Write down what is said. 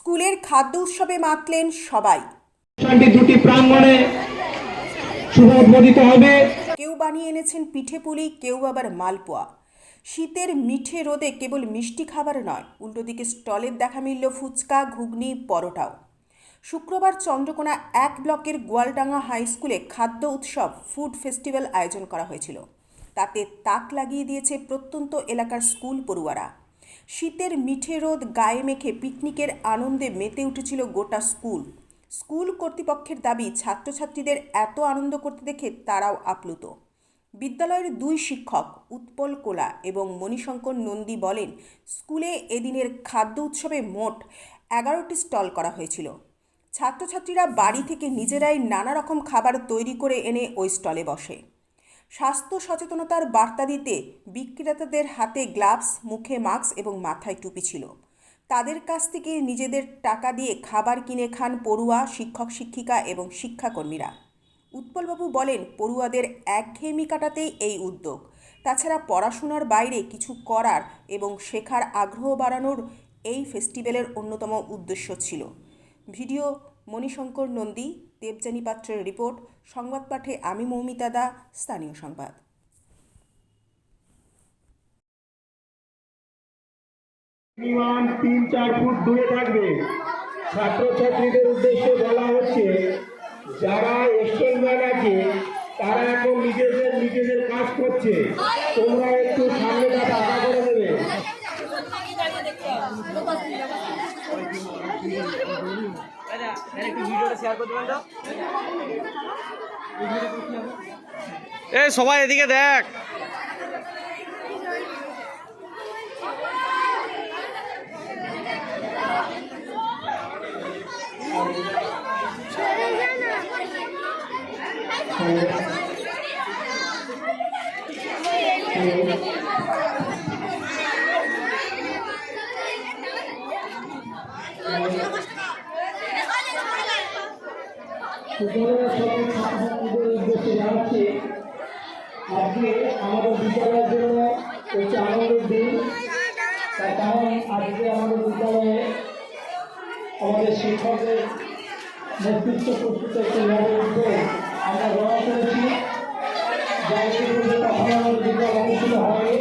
স্কুলের খাদ্য উৎসবে মাতলেন সবাই। দুটি প্রাঙ্গণে শুভ উদ্বোধিত হবে। কেউ বানিয়ে এনেছেন পিঠে পুলি কেউ আবার মালপোয়া। শীতের মিঠে রোদে কেবল মিষ্টি খাবার নয় উল্টোদিকে স্টলের দেখা মিলল ফুচকা ঘুগনি পরোটাও। শুক্রবার চন্দ্রকোনা এক ব্লকের গোয়ালডাঙ্গা হাই স্কুলে খাদ্য উৎসব ফুড ফেস্টিভ্যাল আয়োজন করা হয়েছিল। তাতে তাক লাগিয়ে দিয়েছে প্রত্যন্ত এলাকার স্কুল পড়ুয়ারা। শীতের মিঠে রোদ গায়ে মেখে পিকনিকের আনন্দে মেতে উঠেছিল গোটা স্কুল। স্কুল কর্তৃপক্ষের দাবি, ছাত্রছাত্রীদের এত আনন্দ করতে দেখে তারাও আপ্লুত। বিদ্যালয়ের দুই শিক্ষক, উৎপল কোলা এবং মণিশঙ্কর নন্দী বলেন, স্কুলে এদিনের খাদ্য উৎসবে মোট এগারোটি স্টল করা হয়েছিল। ছাত্রছাত্রীরা বাড়ি থেকে নিজেরাই নানা রকম খাবার তৈরি করে এনে ওই স্টলে বসে। স্বাস্থ্য সচেতনতার বার্তা দিতে বিক্রেতাদের হাতে গ্লাভস, মুখে মাস্ক এবং মাথায় টুপি ছিল। তাদের কাছ থেকে নিজেদের টাকা দিয়ে খাবার কিনে খান পড়ুয়া, শিক্ষক, শিক্ষিকা এবং শিক্ষাকর্মীরা। উৎপলবাবু বলেন, পড়ুয়াদের একঘেয়েমি কাটাতেই এই উদ্যোগ। তাছাড়া পড়াশোনার বাইরে কিছু করার এবং শেখার আগ্রহ বাড়ানোর এই ফেস্টিভ্যালের অন্যতম উদ্দেশ্য ছিল। ভিডিও মণিশঙ্কর নন্দী দেবযানী পাত্রের রিপোর্ট সংবাদ পাঠে আমি মৌমিতা দা স্থানীয় সংবাদ। মিনিমাম তিন চার ফুট দূরে থাকবে। ছাত্রছাত্রীদের উদ্দেশ্যে বলা হচ্ছে যারা স্টেটম্যান আছে তারা এখন নিজেদের নিজেদের কাজ করছে। তোমরা একটু সামনেটা টাকা করে দেবে। এ সবাই এদিকে দেখ। বিদ্যালয়ের সকল ছাত্রছাত্রীদের উদ্দেশ্যে জানাচ্ছি আজকে আমাদের বিদ্যালয়ের জন্য একটি আনন্দের দিন তার কারণ আজকে আমাদের বিদ্যালয়ে আমাদের শিক্ষকদের নেতৃত্ব প্রস্তুত একটি লড়াই উদ্যোগ আমরা গ্রহণ করেছি যা ইতিপূর্বে কখনো আমাদের বিদ্যালয় অনুষ্ঠিত হয়নি